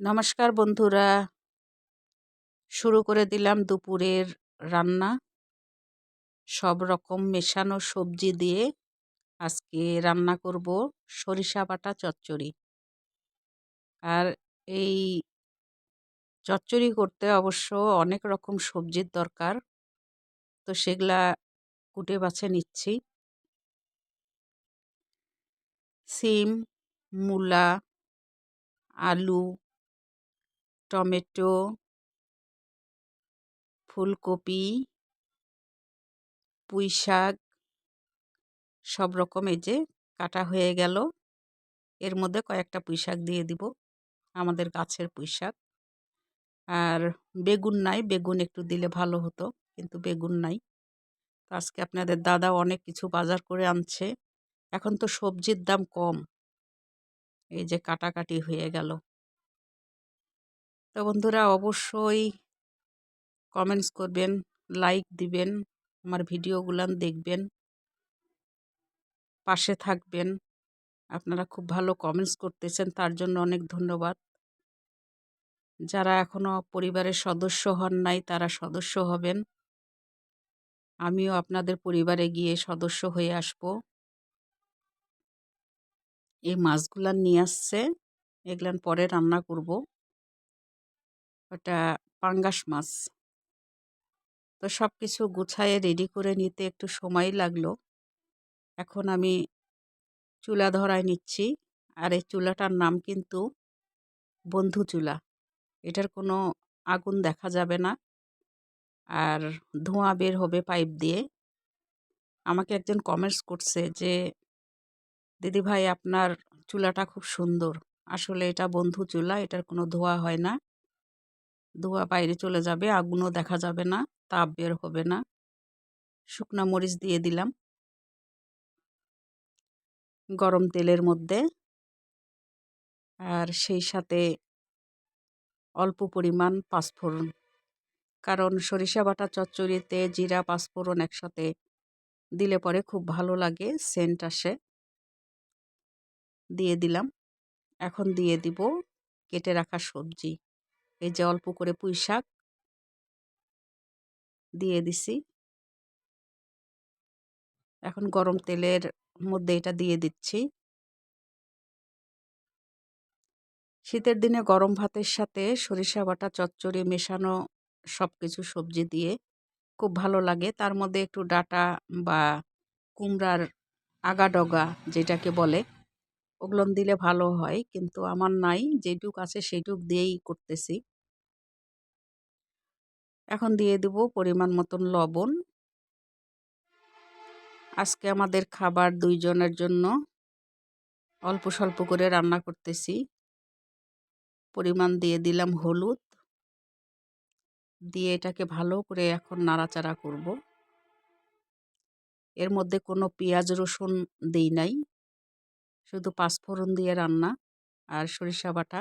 নমস্কার বন্ধুরা। শুরু করে দিলাম দুপুরের রান্না। সব রকম মেশানো সবজি দিয়ে আজকে রান্না করব সরিষা বাটা চচ্চড়ি। আর এই চচ্চড়ি করতে অবশ্য অনেক রকম সবজির দরকার, তো সেগুলা কুটে বাছে নিচ্ছি। সিম, মূলা, আলু টমেটো, ফুলকপি পুঁই শাক সব রকম এই যে কাটা হয়ে গেল। এর মধ্যে কয়েকটা পুঁই শাক দিয়ে দিব, আমাদের গাছের পুঁই শাক আর বেগুন নাই, বেগুন একটু দিলে ভালো হতো, কিন্তু বেগুন নাই। তো আজকে আপনাদের দাদা অনেক কিছু বাজার করে আনছে। এখন তো সবজির দাম কম। এই যে কাটাকাটি হয়ে গেল। তো বন্ধুরা অবশ্যই কমেন্টস করবেন লাইক দিবেন, আমার ভিডিওগুলান দেখবেন, পাশে থাকবেন। আপনারা খুব ভালো কমেন্টস করতেছেন, তার জন্য অনেক ধন্যবাদ। যারা এখনও পরিবারের সদস্য হন নাই, তারা সদস্য হবেন। আমিও আপনাদের পরিবারে গিয়ে সদস্য হয়ে আসব। এই মাছগুলান নিয়ে আসছে, এগুলান পরে রান্না করব। ওটা পাঙ্গাস মাছ। তো সব কিছু গুছায়ে রেডি করে নিতে একটু সময় লাগল। এখন আমি চুলা ধরায় নিচ্ছি। আর এই চুলাটার নাম কিন্তু বন্ধু চুলা। এটার কোনো আগুন দেখা যাবে না। আর ধোঁয়া বের হবে পাইপ দিয়ে। আমাকে একজন কমেন্টস করছে যে, দিদি ভাই, আপনার চুলাটা খুব সুন্দর। আসলে এটা বন্ধু চুলা, এটার কোনো ধোঁয়া হয় না। ধোঁয়া বাইরে চলে যাবে, আগুনও দেখা যাবে না, তাপ বের হবে না। শুকনো মরিচ দিয়ে দিলাম। গরম তেলের মধ্যে। আর সেই সাথে অল্প পরিমাণ পাঁচফোড়ন। কারণ সরিষা বাটা চচ্চড়িতে জিরা, পাঁচফোড়ন একসাথে দিলে পরে খুব ভালো লাগে, সেন্ট আসে। দিয়ে দিলাম। এখন দিয়ে দিব কেটে রাখা সবজি। এই যে অল্প করে পুঁই শাক দিয়ে দিছি। এখন গরম তেলের মধ্যে এটা দিয়ে দিচ্ছি। শীতের দিনে গরম ভাতের সাথে সরিষা বাটা, চচ্চড়ি মেশানো সব কিছু সবজি দিয়ে খুব ভালো লাগে। তার মধ্যে একটু ডাটা বা কুমড়ার আগা ডগা যেটাকে বলে ওগুলো দিলে ভালো হয়। কিন্তু আমার নাই, যেটুক আছে সেইটুক দিয়েই করতেছি। এখন দিয়ে দেব পরিমাণ মতন লবণ। আজকে আমাদের খাবার দুইজনের জন্য অল্প স্বল্প করে রান্না করতেছি। পরিমাণ দিয়ে দিলাম হলুদ। দিয়ে এটাকে ভালো করে এখন নাড়াচাড়া করব। এর মধ্যে কোনো পেঁয়াজ রসুন দিই নাই। শুধু পাঁচফোড়ন দিয়ে রান্না আর সরিষা বাটা।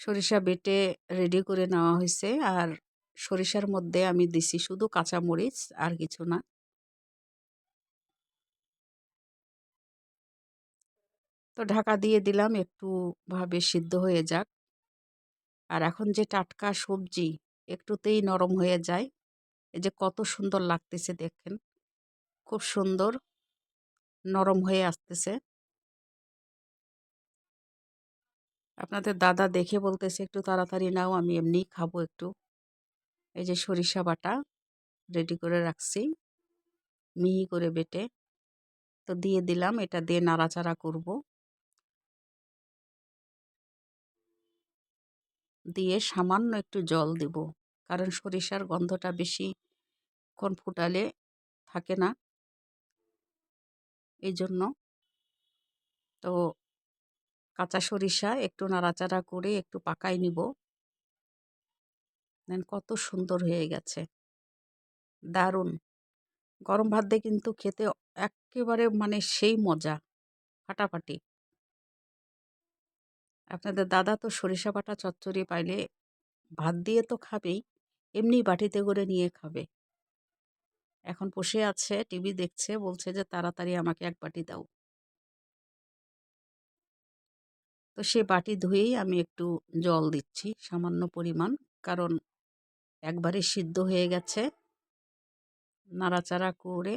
সরিষা বেটে রেডি করে নেওয়া হয়েছে আর সরিষার মধ্যে আমি দিছি শুধু কাঁচামরিচ আর কিছু না। তো ঢাকা দিয়ে দিলাম একটু ভাবে সিদ্ধ হয়ে যাক। আর এখন যে টাটকা সবজি একটুতেই নরম হয়ে যায়, এই যে কত সুন্দর লাগতেছে দেখেন, খুব সুন্দর। নরম হয়ে আসতেছে। আপনাদের দাদা দেখে বলতেছে, একটু তাড়াতাড়ি নাও, আমি এমনিই খাব একটু। এই যে সরিষা বাটা রেডি করে রাখছি, মিহি করে বেটে। তো দিয়ে দিলাম, এটা দিয়ে নাড়াচাড়া করব। দিয়ে সামান্য একটু জল দেব, কারণ সরিষার গন্ধটা বেশি ক্ষণ ফুটালে থাকে না। এই জন্য তো কাঁচা সরিষা একটু নাড়াচাড়া করে একটু পাকাই নিব। দেন কত সুন্দর হয়ে গেছে। দারুণ। গরম ভাত দিয়ে কিন্তু খেতে একেবারে মানে সেই মজা, ফাটাফাটি। আপনাদের দাদা তো সরিষা বাটা চচ্চড়ি পাইলে ভাত দিয়ে তো খাবেই, এমনি বাটিতে করে নিয়ে খাবে। এখন বসে আছে, টিভি দেখছে, বলছে যে, তাড়াতাড়ি আমাকে এক বাটি দাও। তো সে বাটি ধুয়েই আমি একটু জল দিচ্ছি, সামান্য পরিমাণ, কারণ একবারে সিদ্ধ হয়ে গেছে। নাড়াচাড়া করে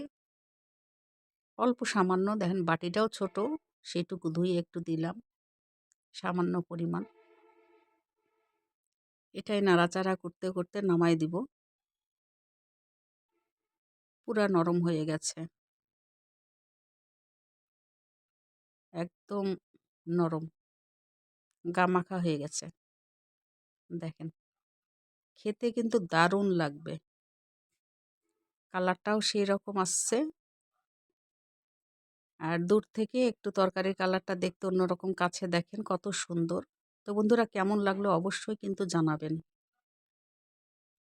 অল্প সামান্য, দেখেন বাটিটাও ছোট, সেটুকু ধুয়ে একটু দিলাম, সামান্য পরিমাণ। এটাই নাড়াচাড়া করতে করতে নামাই দিব। পুরা নরম হয়ে গেছে। একদম নরম। গামাখা হয়ে গেছে। দেখেন। খেতে কিন্তু দারুণ লাগবে। কালারটাও সেই রকম আসছে। আর দূর থেকে একটু তরকারির কালারটা দেখতে অন্যরকম, কাছে দেখেন কত সুন্দর। তো বন্ধুরা, কেমন লাগল অবশ্যই কিন্তু জানাবেন।